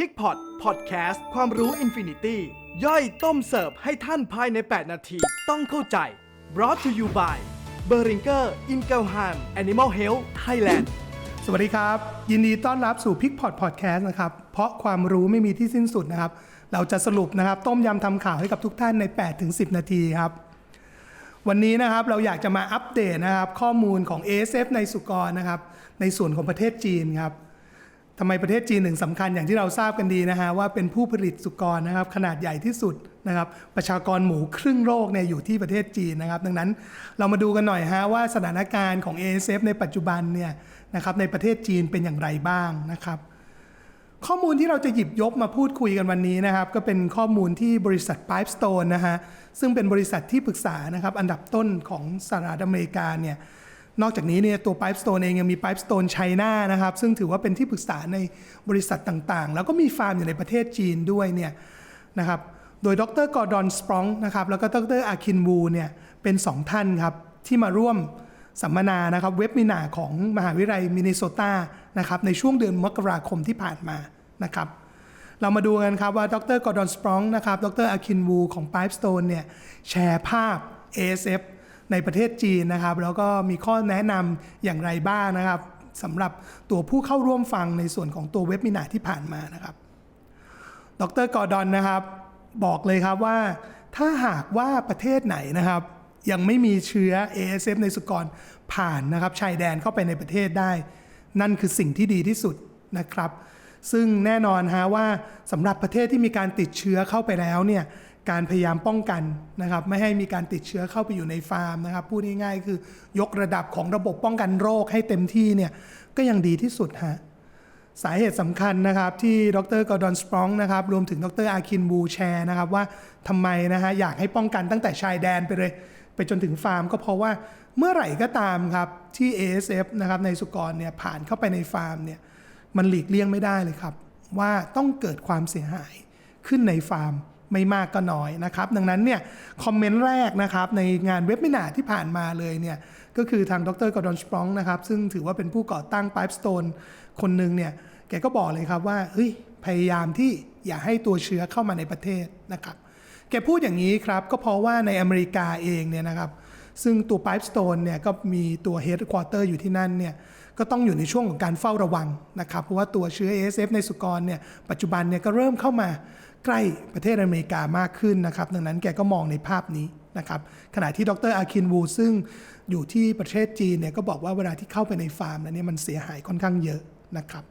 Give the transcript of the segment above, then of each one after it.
พิกพอตพอดแคสต์ความรู้อินฟินิตี้ย่อยต้มเสิร์ฟให้ท่านภายใน 8 นาที ต้องเข้าใจ brought to you by b e r i n g e r i n g e l h a m Animal Health Thailand สวัสดีครับ ยินดีต้อนรับสู่พิกพอดพอดแคสต์นะครับ เพราะความรู้ไม่มีที่สิ้นสุดนะครับ เราจะสรุปนะครับ ต้มยำทำข่าวให้กับทุกท่านใน 8-10 นาทีครับ วันนี้นะครับเราอยากจะมาอัปเดตนะครับ ข้อมูลของ ASF ในสุกรนะครับ ในส่วนของประเทศจีนครับ ทำไมประเทศจีนถึงสำคัญอย่างที่เราทราบกันดีนะฮะว่าเป็นผู้ผลิตสุกรนะครับขนาดใหญ่ที่สุดนะครับประชากรหมูครึ่งโลกเนี่ยอยู่ที่ประเทศจีนนะครับ ดังนั้นเรามาดูกันหน่อยฮะว่าสถานการณ์ของ ASF ในปัจจุบันเนี่ยนะครับในประเทศจีนเป็นอย่างไรบ้างนะครับข้อมูลที่เราจะหยิบยกมาพูดคุยกันวันนี้นะครับ ก็เป็นข้อมูลที่บริษัท Pipestone นะฮะซึ่งเป็นบริษัทที่ปรึกษานะครับอันดับต้นของสหรัฐอเมริกาเนี่ย นอกจากนี้เนี่ยตัว Pipestone เองยังมี Pipestone China นะครับ ซึ่งถือว่าเป็นที่ปรึกษาในบริษัทต่างๆ แล้วก็มีฟาร์มอยู่ในประเทศจีนด้วยเนี่ยนะครับโดยดรกอร์ดอนสปรองนะครับแล้วก็ดรอาคินวูเนี่ยเป็น 2 ท่านครับ ที่มาร่วมสัมมนานะครับเว็บมินาของมหาวิทยาลัยมินนิโซตานะครับในช่วงเดือนมกราคมที่ผ่านมานะครับเรามาดูกันครับว่าดรกอร์ดอนสปรองนะครับดรอาคินวูของ Pipestone เนี่ยแชร์ภาพ ASF ในประเทศจีนนะครับ แล้วก็มีข้อแนะนำอย่างไรบ้างนะครับสำหรับตัวผู้เข้าร่วมฟังในส่วนของตัวเว็บมินาที่ผ่านมานะครับ ดรกอร์ดอนนะครับ บอกเลยครับว่า ถ้าหากว่าประเทศไหนนะครับ ยังไม่มีเชื้อ ASF ในสุกรผ่านนะครับชายแดนเข้าไปในประเทศได้ นั่นคือสิ่งที่ดีที่สุดนะครับ ซึ่งแน่นอนฮะว่าสำหรับประเทศที่มีการติดเชื้อเข้าไปแล้วเนี่ย การพยายามป้องกันนะครับไม่ให้มีการติดเชื้อเข้าไปอยู่ในฟาร์มนะครับพูดง่ายๆคือยกระดับของระบบป้องกันโรคให้เต็มที่เนี่ยก็ยังดีที่สุดฮะสาเหตุสำคัญนะครับที่ดรกอร์ดอนสปรองนะครับรวมถึงดรอาคินบูแชร์นะครับว่าทำไมนะฮะอยากให้ป้องกันตั้งแต่ชายแดนไปเลย ไปจนถึงฟาร์มก็เพราะว่าเมื่อไหร่ก็ตามครับที่ ASF นะครับในสุกรเนี่ยผ่านเข้าไปในฟาร์มเนี่ยมันหลีกเลี่ยงไม่ได้เลยครับ ว่าต้องเกิดความเสียหายขึ้นในฟาร์ม ไม่มากก็น้อยนะครับ ดังนั้นเนี่ยคอมเมนต์แรกนะครับในงานเว็บมินาที่ผ่านมาเลยเนี่ยก็คือทางดรกอร์ดอนสปรองนะครับซึ่งถือว่าเป็นผู้ก่อตั้ง Pipestone คนหนึ่งเนี่ยแกก็บอกเลยครับว่าเฮ้ยพยายามที่อย่าให้ตัวเชื้อเข้ามาในประเทศนะครับแกพูดอย่างนี้ครับก็เพราะว่าในอเมริกาเองเนี่ยนะครับซึ่งตัว Pipestone เนี่ยก็มีตัว Headquarter อยู่ที่นั่นเนี่ยก็ต้องอยู่ในช่วงของการเฝ้าระวังนะครับเพราะว่าตัวเชื้อ ASF ในสุกรเนี่ยปัจจุบันเนี่ยก็เริ่มเข้ามา ใกล้ประเทศอเมริกามากขึ้นนะครับ ดังนั้นแกก็มองในภาพนี้นะครับ ขณะที่ดรอาคินวูซึ่งอยู่ที่ประเทศจีนเนี่ยก็บอกว่าเวลาที่เข้าไปในฟาร์มแล้วเนี่ยมันเสียหายค่อนข้างเยอะนะครับ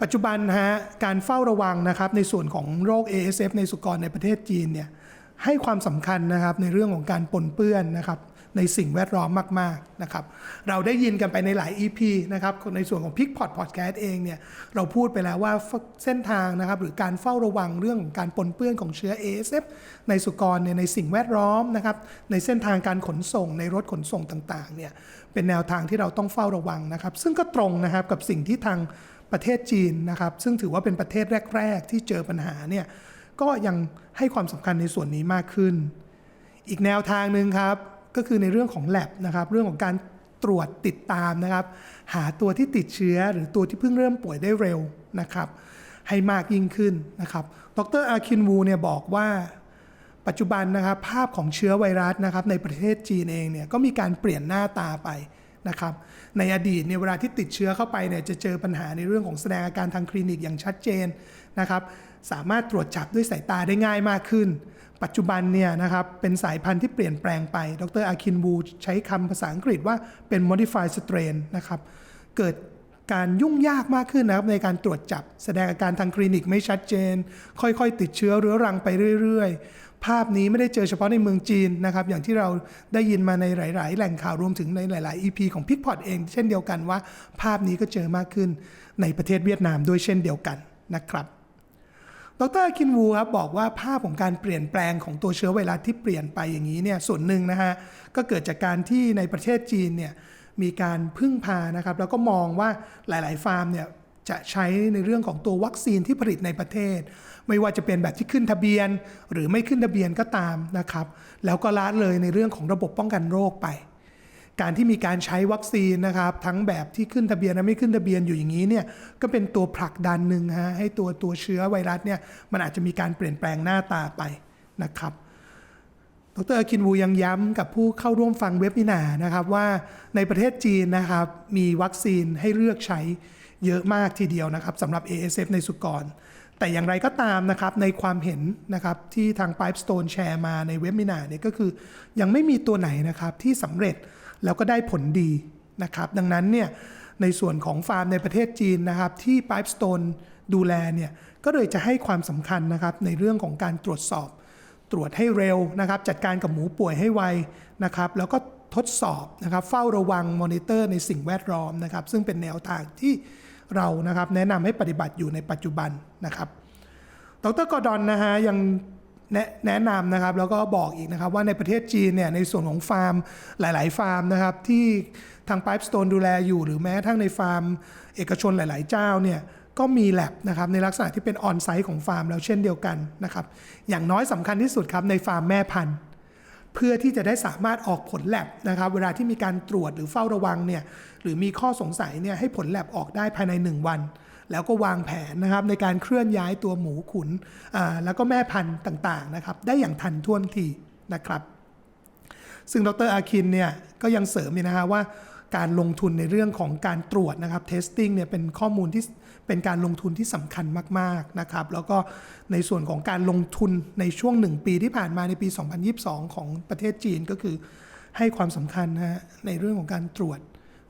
ปัจจุบันฮะการเฝ้าระวังนะครับในส่วนของโรค ASF ในสุกรในประเทศจีนเนี่ยให้ความสำคัญนะครับในเรื่องของการปนเปื้อนนะครับ ในสิ่งแวดล้อมมากๆนะครับเราได้ยินกันไปในหลาย EP นะครับในส่วนของ p i c p o t Podcast เองเนี่ยเราพูดไปแล้วว่าเส้นทางนะครับหรือการเฝ้าระวังเรื่องของการปนเปื้อนของเชื้อ ASF ในสุกรเนี่ยในสิ่งแวดล้อมนะครับในเส้นทางการขนส่งในรถขนส่งต่างๆเนี่ยเป็นแนวทางที่เราต้องเฝ้าระวังนะครับ ซึ่งก็ตรงนะครับกับสิ่งที่ทางประเทศจีนนะครับซึ่งถือว่าเป็นประเทศแรก ๆ ที่เจอปัญหาเนี่ยก็ยังให้ความสำคัญในส่วนนี้มากขึ้น อีกแนวทางหนึ่งครับ ก็คือในเรื่องของ lab นะครับ เรื่องของการตรวจติดตามนะครับ หาตัวที่ติดเชื้อหรือตัวที่เพิ่งเริ่มป่วยได้เร็วนะครับ ให้มากยิ่งขึ้นนะครับ ดรอาคินวูเนี่ยบอกว่าปัจจุบันนะครับ ภาพของเชื้อไวรัสนะครับ ในประเทศจีนเองเนี่ยก็มีการเปลี่ยนหน้าตาไปนะครับ ในอดีตเนี่ยเวลาที่ติดเชื้อเข้าไปเนี่ยจะเจอปัญหาในเรื่องของแสดงอาการทางคลินิกอย่างชัดเจนนะครับ สามารถตรวจจับด้วยสายตาได้ง่ายมากขึ้น ปัจจุบันเนี่ยนะครับเป็นสายพันธุ์ที่เปลี่ยนแปลงไป ดรอาคินบูใช้คำภาษาอังกฤษว่าเป็น modified strain นะครับ เกิดการยุ่งยากมากขึ้นนะครับในการตรวจจับ แสดงอาการทางคลินิกไม่ชัดเจน ค่อยๆ ติดเชื้อเรื้อรังไปเรื่อยๆ ภาพนี้ไม่ได้เจอเฉพาะในเมืองจีนนะครับ อย่างที่เราได้ยินมาในหลาย ๆ แหล่งข่าวรวมถึงในหลาย ๆ EP ของพิกพอตเอง เช่นเดียวกันว่า ภาพนี้ก็เจอมากขึ้นในประเทศเวียดนามด้วยเช่นเดียวกันนะครับ ดรคินวูครับบอกว่าภาพของการเปลี่ยนแปลงของตัวเชื้อไวรัสที่เปลี่ยนไปอย่างนี้เนี่ยส่วนหนึ่งนะฮะก็เกิดจากการที่ในประเทศจีนเนี่ยมีการพึ่งพานะครับ แล้วก็มองว่าหลาย ๆ ฟาร์มเนี่ยจะใช้ในเรื่องของตัววัคซีนที่ผลิตในประเทศ ไม่ว่าจะเป็นแบบที่ขึ้นทะเบียน หรือไม่ขึ้นทะเบียนก็ตามนะครับ แล้วก็ละเลยในเรื่องของระบบป้องกันโรคไป การที่มีการใช้วัคซีนนะครับทั้งแบบที่ขึ้นทะเบียนและไม่ขึ้นทะเบียนอยู่อย่างนี้เนี่ยก็เป็นตัวผลักดันหนึ่งฮะให้ตัวตัวเชื้อไวรัสเนี่ยมันอาจจะมีการเปลี่ยนแปลงหน้าตาไปนะครับดรอาคินวูยังย้ำกับผู้เข้าร่วมฟังเว็บนินานะครับว่าในประเทศจีนนะครับมีวัคซีนให้เลือกใช้เยอะมากทีเดียวนะครับสำหรับ ASF ในสุกร แต่อย่างไรก็ตามนะครับในความเห็นนะครับที่ทาง Pipestone แชร์มาในเว็บมินาเนี่ยก็คือยังไม่มีตัวไหนนะครับที่สำเร็จ แล้วก็ได้ผลดีนะครับ ดังนั้นเนี่ยในส่วนของฟาร์มในประเทศจีนนะครับที่ Pipestone ดูแลเนี่ยก็เลยจะให้ความสำคัญนะครับในเรื่องของการตรวจสอบ ตรวจให้เร็วนะครับ จัดการกับหมูป่วยให้ไวนะครับ แล้วก็ทดสอบนะครับ เฝ้าระวังมอนิเตอร์ในสิ่งแวดล้อมนะครับ ซึ่งเป็นแนวทางที่เรานะครับแนะนำให้ปฏิบัติอยู่ในปัจจุบันนะครับ ดรกอร์ดอนนะฮะยัง แนะนำนะครับแล้วก็บอกอีกนะครับว่าในประเทศจีนเนี่ยในส่วนของฟาร์มหลาย ๆ ฟาร์มนะครับที่ทาง Pipestone ดูแลอยู่หรือแม้กระทั่งในฟาร์ม เอกชนหลาย ๆ เจ้าเนี่ยก็มีแลบนะครับในลักษณะที่เป็นออนไซต์ของฟาร์มแล้วเช่นเดียวกันนะครับอย่างน้อยสำคัญที่สุดครับในฟาร์มแม่พันธุ์เพื่อที่จะได้สามารถออกผลแลบนะครับเวลาที่มีการตรวจหรือเฝ้าระวังเนี่ยหรือมีข้อสงสัยเนี่ยให้ผลแลบออกได้ภายใน 1 วัน แล้วก็วางแผนนะครับในการเคลื่อนย้ายตัวหมูขุนแล้วก็แม่พันธุ์ต่างๆนะครับได้อย่างทันท่วงทีนะครับซึ่งดรอาคินเนี่ยก็ยังเสริมอีกนะฮะว่าการลงทุนในเรื่องของการตรวจนะครับ testing เนี่ยเป็นข้อมูลที่เป็นการลงทุนที่สำคัญมากๆนะครับแล้วก็ในส่วนของการลงทุนในช่วงหนึ่งปีที่ผ่านมาในปี 2022 ของประเทศจีนก็คือให้ความสำคัญนะฮะในเรื่องของการตรวจ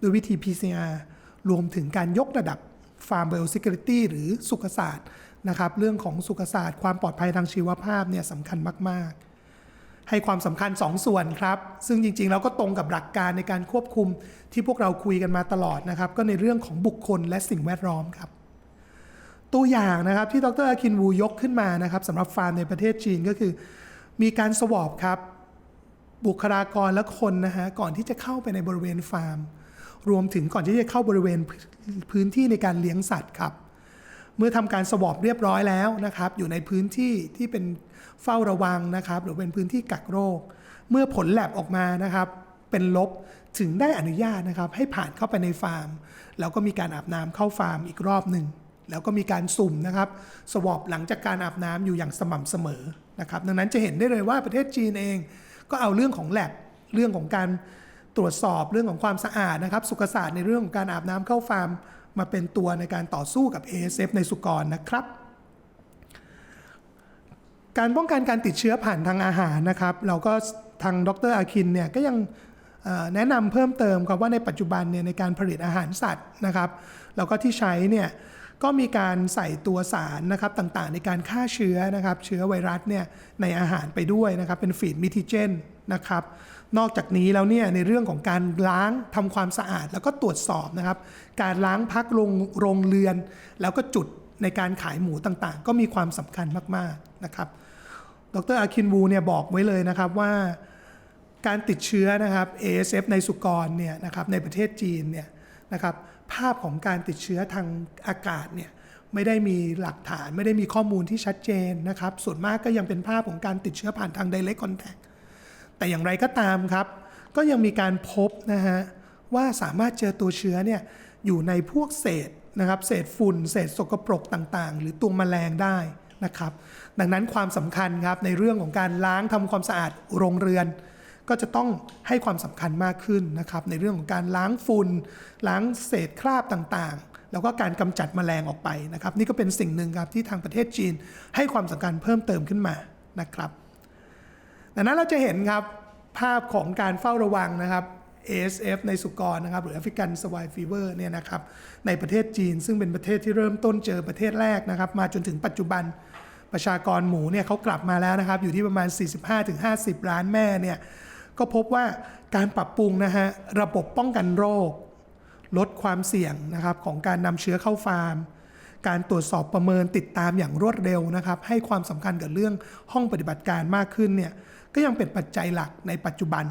ด้วยวิธี PCR รวมถึงการยกระดับ Farm Biosecurity หรือสุขศาสตร์นะครับเรื่องของสุขศาสตร์ความปลอดภัยทางชีวภาพเนี่ยสำคัญมาก ๆ ให้ความสำคัญ2ส่วนครับ ซึ่งจริงๆ แล้วก็ตรงกับหลักการในการควบคุมที่พวกเราคุยกันมาตลอดนะครับ ก็ในเรื่องของบุคคลและสิ่งแวดล้อมครับตัวอย่างนะครับที่ดรอาคินวูยกขึ้นมานะครับสำหรับฟาร์มในประเทศจีนก็คือ มีการสวอปครับบุคลากรและคนนะฮะก่อนที่จะเข้าไปในบริเวณฟาร์ม รวมถึงก่อนที่จะเข้าบริเวณพื้นที่ในการเลี้ยงสัตว์ครับ เมื่อทำการสวอปเรียบร้อยแล้วนะครับ อยู่ในพื้นที่ที่เป็นเฝ้าระวังนะครับ หรือเป็นพื้นที่กักโรค เมื่อผลแลบออกมานะครับ เป็นลบถึงได้อนุญาตนะครับ ให้ผ่านเข้าไปในฟาร์ม แล้วก็มีการอาบน้ำเข้าฟาร์มอีกรอบหนึ่งแล้วก็มีการสุ่มนะครับสวอปหลังจากการอาบน้ำอยู่อย่างสม่ำเสมอนะครับ ดังนั้นจะเห็นได้เลยว่าประเทศจีนเอง ก็เอาเรื่องของแลบเรื่องของการ ตรวจสอบเรื่องของความสะอาดนะครับ สุขศาสตร์ในเรื่องของการอาบน้ำเข้าฟาร์ม มาเป็นตัวในการต่อสู้กับ ASF ในสุกรนะครับ การป้องกันการติดเชื้อผ่านทางอาหารนะครับ เราก็ทางดรอาคินเนี่ยก็ยังแนะนำเพิ่มเติมครับว่าในปัจจุบันเนี่ยในการผลิตอาหารสัตว์นะครับแล้วก็ที่ใช้เนี่ยก็มีการใส่ตัวสารนะครับต่างๆ ในการฆ่าเชื้อนะครับ เชื้อไวรัสเนี่ยในอาหารไปด้วยนะครับ เป็นฟีดมิทิเจนนะครับ นอกจากนี้แล้วเนี่ยในเรื่องของการล้างทำความสะอาดแล้วก็ตรวจสอบนะครับ การล้างพักโรงโรงเรือน แล้วก็จุดในการขายหมูต่างๆ ก็มีความสำคัญมากๆนะครับ ดรอาคินวูเนี่ยบอกไว้เลยนะครับว่าการติดเชื้อนะครับ ASF ในสุกรเนี่ยนะครับในประเทศจีนเนี่ยนะครับภาพของการติดเชื้อทางอากาศเนี่ยไม่ได้มีหลักฐานไม่ได้มีข้อมูลที่ชัดเจนนะครับ ส่วนมากก็ยังเป็นภาพของการติดเชื้อผ่านทาง direct contact แต่อย่างไรก็ตามครับ ก็ยังมีการพบนะฮะว่าสามารถเจอตัวเชื้อเนี่ยอยู่ในพวกเศษนะครับเศษฝุ่น เศษสกปรกต่างๆ หรือตัวแมลงได้นะครับ ดังนั้นความสำคัญครับในเรื่องของการล้างทำความสะอาดโรงเรือน ก็จะต้องให้ความสำคัญมากขึ้นนะครับในเรื่องของการล้างฝุ่นล้างเศษคราบต่างๆ แล้วก็การกำจัดแมลงออกไปนะครับ นี่ก็เป็นสิ่งหนึ่งครับที่ทางประเทศจีนให้ความสำคัญเพิ่มเติมขึ้นมานะครับ ดังนั้นเราจะเห็นครับภาพของการเฝ้าระวังนะครับ ASF ในสุกรนะครับหรือ African Swine Fever เนี่ยนะครับในประเทศจีนซึ่งเป็นประเทศที่เริ่มต้นเจอประเทศแรกนะครับ มาจนถึงปัจจุบันประชากรหมูเนี่ยเขากลับมาแล้วนะครับ อยู่ที่ประมาณ 45-50 ล้านแม่เนี่ยก็พบว่าการปรับปรุงนะฮะระบบป้องกันโรค ลดความเสี่ยงนะครับของการนำเชื้อเข้าฟาร์ม การตรวจสอบประเมินติดตามอย่างรวดเร็วนะครับ ให้ความสำคัญกับเรื่องห้องปฏิบัติการมากขึ้นเนี่ย ก็ยังเป็นปัจจัยหลักในปัจจุบัน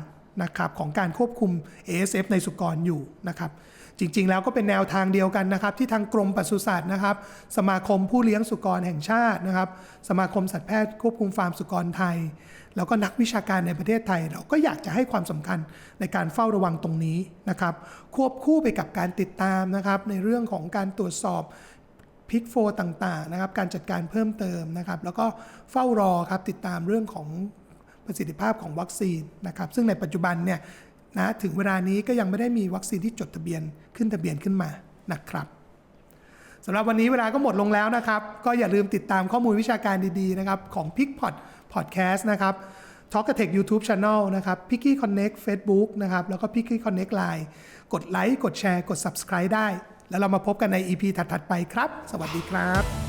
นะครับของการควบคุม ASF ในสุกรอยู่นะครับจริงๆ แล้วก็เป็นแนวทางเดียวกันนะครับ ที่ทางกรมปศุสัตว์นะครับ สมาคมผู้เลี้ยงสุกรแห่งชาตินะครับ สมาคมสัตวแพทย์ควบคุมฟาร์มสุกรไทย แล้วก็นักวิชาการในประเทศไทย เราก็อยากจะให้ความสำคัญในการเฝ้าระวังตรงนี้นะครับ ควบคู่ไปกับการติดตามนะครับ ในเรื่องของการตรวจสอบพิกโฟต่างๆนะครับ การจัดการเพิ่มเติมนะครับ แล้วก็เฝ้ารอครับติดตามเรื่องของ ประสิทธิภาพของวัคซีนนะครับซึ่งในปัจจุบันเนี่ยนะถึงเวลานี้ก็ยังไม่ได้มีวัคซีนที่จดทะเบียนขึ้นทะเบียนขึ้นมานะครับสำหรับวันนี้เวลาก็หมดลงแล้วนะครับ ก็อย่าลืมติดตามข้อมูลวิชาการดีๆนะครับของ p i c p o d Podcast นะครับ Talk a Tech YouTube Channel นะครับ p i c k y Connect Facebook นะครับ แล้วก็ p i c k y Connect Line กดไลค์กดแชร์กด Subscribe ได้ แล้วเรามาพบกันใน EP ถัดๆไปครับ สวัสดีครับ